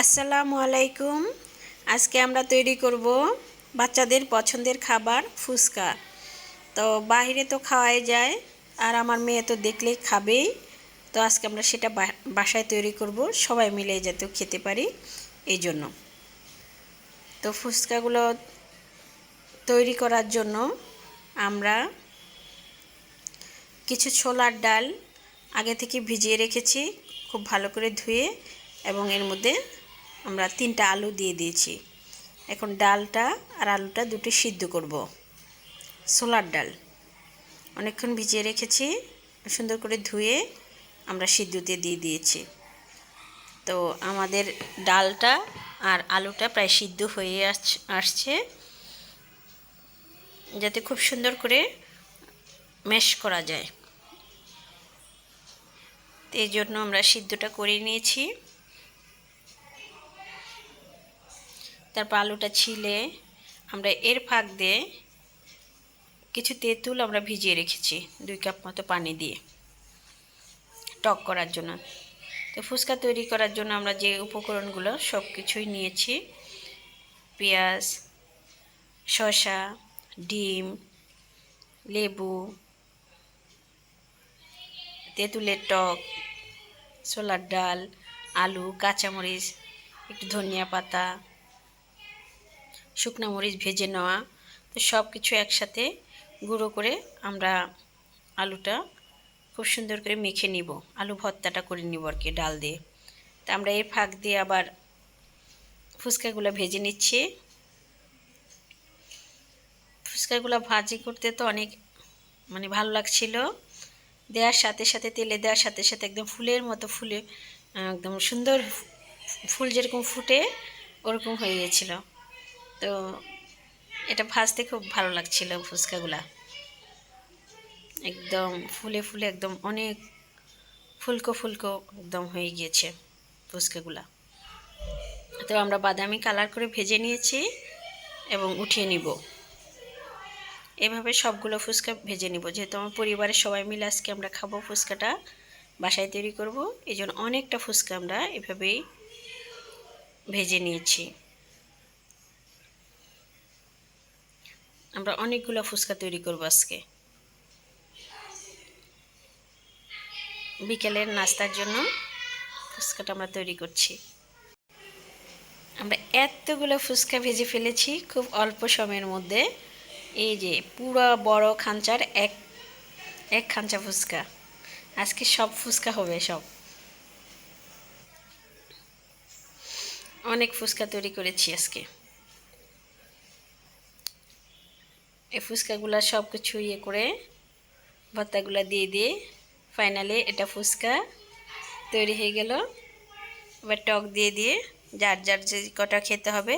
আসসালামু আলাইকুম। আজকে আমরা তৈরি করব বাচ্চাদের পছন্দের খাবার ফুচকা। তো বাইরে তো খাওয়াই যায়, আর আমার মেয়ে তো দেখলেই খাবেই। তো আজকে আমরা সেটা বাসায় তৈরি করব, সবাই মিলে যাতে খেতে পারি এই জন্য। তো ফুচকাগুলো তৈরি করার জন্য আমরা কিছু ছোলার ডাল আগে থেকে ভিজিয়ে রেখেছি, খুব ভালো করে ধুয়ে এবং এর মধ্যে আমরা তিনটা আলু দিয়ে দিয়েছি। এখন ডালটা আর আলুটা দুটো সিদ্ধ করব। সোলার ডাল। অনেকক্ষণ ভিজিয়ে রেখেছি, সুন্দর করে ধুয়ে আমরা সিদ্ধতে দিয়ে দিয়েছি। তো আমাদের ডালটা আর আলুটা প্রায় সিদ্ধ হয়ে আস- আসছে। যাতে খুব সুন্দর করে ম্যাশ করা যায়। তো এই জন্য আমরা সিদ্ধটা করে নিয়েছি। তারপর আলুটা ছিলে, আমরা এর ফাঁক দিয়ে কিছু তেঁতুল আমরা ভিজিয়ে রেখেছি দুই কাপ মতো পানি দিয়ে টক করার জন্য। তো ফুচকা তৈরি করার জন্য আমরা যে উপকরণগুলো সব কিছুই নিয়েছি, পেঁয়াজ, শসা, ডিম, লেবু, তেঁতুলের টক, ছোলার ডাল, আলু, কাঁচামরিচ, একটু ধনিয়া পাতা শুকনো মরিচ ভেজে নেওয়া। তো সব কিছু একসাথে গুঁড়ো করে আমরা আলুটা খুব সুন্দর করে মেখে নিব। আলু ভর্তাটা করে নিব আর কি, ডাল দিয়ে। তা আমরা এই ফাঁক দিয়ে আবার ফুচকাগুলো ভেজে নিচ্ছি। ফুচকাগুলো ভাজি করতে তো অনেক মানে ভালো লাগছিল। দেওয়ার সাথে সাথে, তেলে দেওয়ার সাথে সাথে একদম ফুলের মতো ফুলে একদম সুন্দর ফুল যেরকম ফুটে, ওরকম হয়ে গেছিল। তো এটা ভাজতে খুব ভালো লাগছিল ফুচকাগুলা। একদম ফুলে ফুলে একদম অনেক ফুলকো ফুলকো একদম হয়ে গিয়েছে ফুচকাগুলা। তো আমরা বাদামি কালার করে ভেজে নিয়েছি এবং উঠিয়ে নিব। এভাবে সবগুলো ফুচকা ভেজে নিব। যেহেতু আমার পরিবারের সবাই মিলে আজকে আমরা খাব ফুচকাটা, বাসায় তৈরি করব এই জন্য অনেকটা ফুচকা আমরা এভাবেই ভেজে নিয়েছি। আমরা অনেকগুলো ফুচকা তৈরি করব আজকে। বিকেলের নাস্তার জন্য ফুচকাটা আমরা তৈরি করছি। আমরা এতগুলো ফুচকা ভেজে ফেলেছি খুব অল্প সময়ের মধ্যে। এই যে পুরো বড় খাঞ্চার এক এক খাঞ্চা ফুচকা। আজকে সব ফুচকা হবে সব। অনেক ফুচকা তৈরি করেছি আজকে। এই ফুচকাগুলো সব কিছু ইয়ে করে ভর্তাগুলো দিয়ে দিয়ে ফাইনালি এটা ফুচকা তৈরি হয়ে গেল। এবার টক দিয়ে দিয়ে যার যার যে কটা খেতে হবে।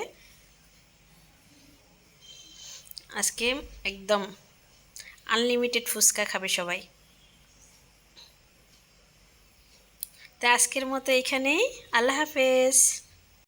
আজকে একদম আনলিমিটেড ফুচকা খাবে সবাই। তা আজকের মতো এখানেই। আল্লাহ হাফেজ।